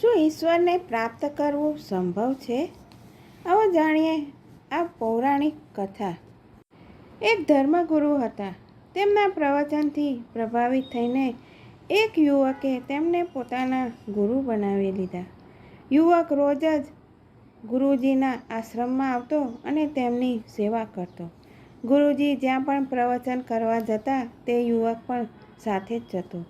શું ઈશ્વરને પ્રાપ્ત કરવું સંભવ છે? આવો જાણીએ આ પૌરાણિક કથા. એક ધર્મગુરુ હતા. તેમના પ્રવચનથી પ્રભાવિત થઈને એક યુવકે તેમને પોતાના ગુરુ બનાવી લીધા. યુવક રોજ જ ગુરુજીના આશ્રમમાં આવતો અને તેમની સેવા કરતો. ગુરુજી જ્યાં પણ પ્રવચન કરવા જતા તે યુવક પણ સાથે જ જતો.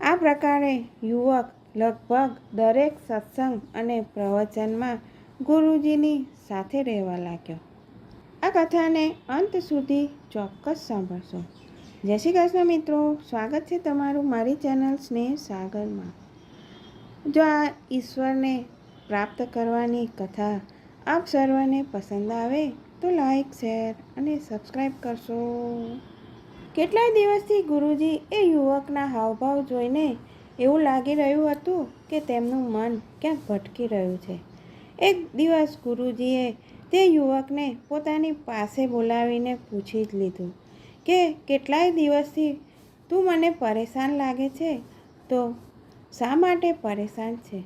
આ પ્રકારે યુવક લગભગ દરેક સત્સંગ અને પ્રવચનમાં ગુરુજીની સાથે રહેવા લાગ્યો. આ કથાને અંત સુધી ચોક્કસ સાંભળશો. જય શ્રી કૃષ્ણ મિત્રો. સ્વાગત છે તમારું મારી ચેનલ સ્નેહ સાગરમાં. જો આ ઈશ્વરને પ્રાપ્ત કરવાની કથા આપ સર્વને પસંદ આવે તો લાઈક, શેર અને સબસ્ક્રાઈબ કરશો. કેટલાય દિવસથી ગુરુજી એ યુવકના હાવભાવ જોઈને એવું લાગી રહ્યું હતું કે તેમનું મન ક્યાંક ભટકી રહ્યું છે. એક દિવસ ગુરુજીએ તે યુવકને પોતાની પાસે બોલાવીને પૂછી જ લીધું કે, કેટલાય દિવસથી તું મને પરેશાન લાગે છે? તો શા માટે પરેશાન છે?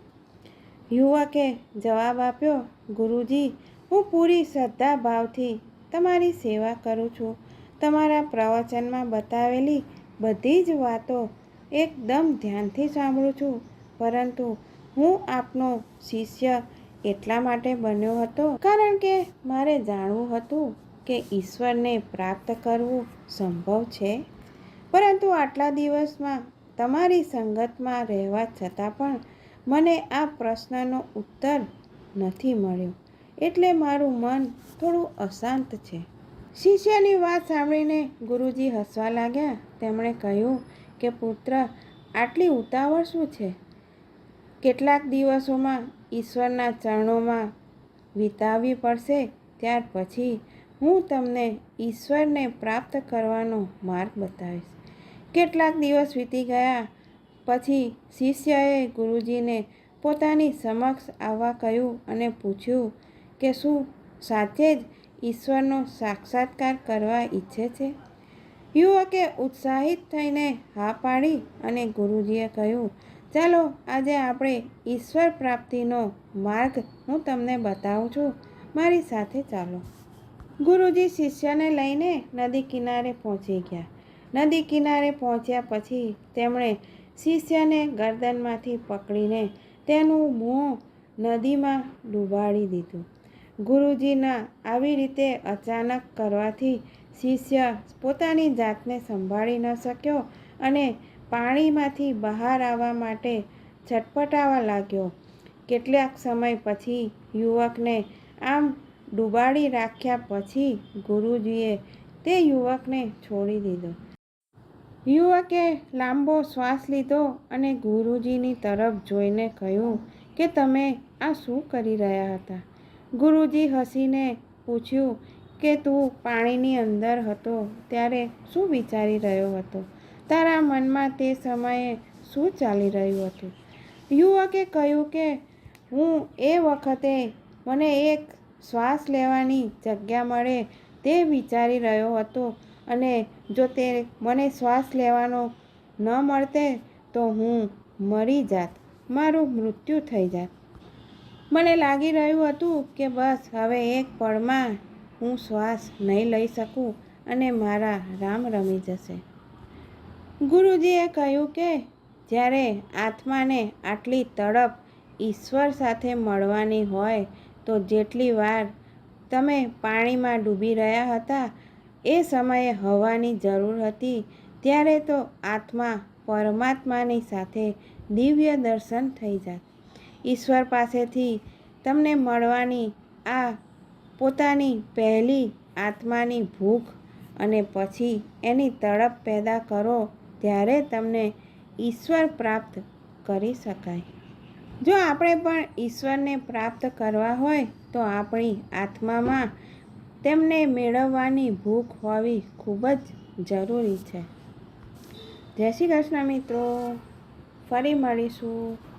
યુવકે જવાબ આપ્યો, ગુરુજી, હું પૂરી શ્રદ્ધા ભાવથી તમારી સેવા કરું છું. તમારા પ્રવચનમાં બતાવેલી બધી જ વાતો એકદમ ધ્યાનથી સાંભળું છું. પરંતુ હું આપનો શિષ્ય એટલા માટે બન્યો હતો કારણ કે મારે જાણવું હતું કે ઈશ્વરને પ્રાપ્ત કરવું સંભવ છે. પરંતુ આટલા દિવસમાં તમારી સંગતમાં રહેવા છતાં પણ મને આ પ્રશ્નનો ઉત્તર નથી મળ્યો. એટલે મારું મન થોડું અશાંત છે. શિષ્યની વાત સાંભળીને ગુરુજી હસવા લાગ્યા. તેમણે કહ્યું કે, પુત્ર, આટલી ઉતાવળ શું છે? કેટલાક દિવસોમાં ઈશ્વરના ચરણોમાં વિતાવવી પડશે. ત્યાર પછી હું તમને ઈશ્વરને પ્રાપ્ત કરવાનો માર્ગ બતાવીશ. કેટલાક દિવસ વીતી ગયા પછી શિષ્યએ ગુરુજીને પોતાની સમક્ષ આવવા કહ્યું અને પૂછ્યું કે, શું સાચે જ ઈશ્વરનો સાક્ષાત્કાર કરવા ઈચ્છે છે? યુવકે ઉત્સાહિત થઈને હા પાડી અને ગુરુજીએ કહ્યું, ચાલો, આજે આપણે ઈશ્વર પ્રાપ્તિનો માર્ગ હું તમને બતાવું છું. મારી સાથે ચાલો. ગુરુજી શિષ્યને લઈને નદી કિનારે પહોંચી ગયા. નદી કિનારે પહોંચ્યા પછી તેમણે શિષ્યને ગરદનમાંથી પકડીને તેનું મોં નદીમાં ડૂબાડી દીધું. ગુરુજીના આવી રીતે અચાનક કરવાથી શિષ્ય પોતાની જાતને સંભાળી ન શક્યો અને પાણીમાંથી બહાર આવવા માટે છટપટાવા લાગ્યો. કેટલાક સમય પછી યુવકને આમ ડૂબાડી રાખ્યા પછી ગુરુજીએ તે યુવકને છોડી દીધો. યુવકે લાંબો શ્વાસ લીધો અને ગુરુજીની તરફ જોઈને કહ્યું કે તમે આ શું કરી રહ્યા હતા? ગુરુજી હસીને પૂછ્યું કે તું પાણીની અંદર હતો ત્યારે શું વિચારી રહ્યો હતો? તારા મનમાં તે સમયે શું ચાલી રહ્યું હતું? યુવકે કહ્યું કે, હું એ વખતે મને એક શ્વાસ લેવાની જગ્યા મળે તે વિચારી રહ્યો હતો અને જો તે મને શ્વાસ લેવાનો ન મળતે તો હું મરી જાત. મારું મૃત્યુ થઈ જાત. મને લાગી રહ્યું હતું કે બસ, હવે એક પળમાં હું શ્વાસ નહીં લઈ શકું અને મારા રામ રમી જશે. ગુરુજીએ કહ્યું કે, જ્યારે આત્માને આટલી તડપ ઈશ્વર સાથે મળવાની હોય, તો જેટલી વાર તમે પાણીમાં ડૂબી રહ્યા હતા, એ સમયે હવાની જરૂર હતી. ત્યારે તો આત્મા પરમાત્માની સાથે દિવ્ય દર્શન થઈ જાત ઈશ્વર પાસેથી તમને મળવાની આ પોતાની પહેલી આત્માની ભૂખ અને પછી એની તડપ પેદા કરો ત્યારે તમને ઈશ્વર પ્રાપ્ત કરી શકાય. જો આપણે પણ ઈશ્વરને પ્રાપ્ત કરવા હોય તો આપણી આત્મામાં તેમને મેળવવાની ભૂખ હોવી ખૂબ જ જરૂરી છે. જય શ્રી કૃષ્ણ મિત્રો. ફરી મળીશું.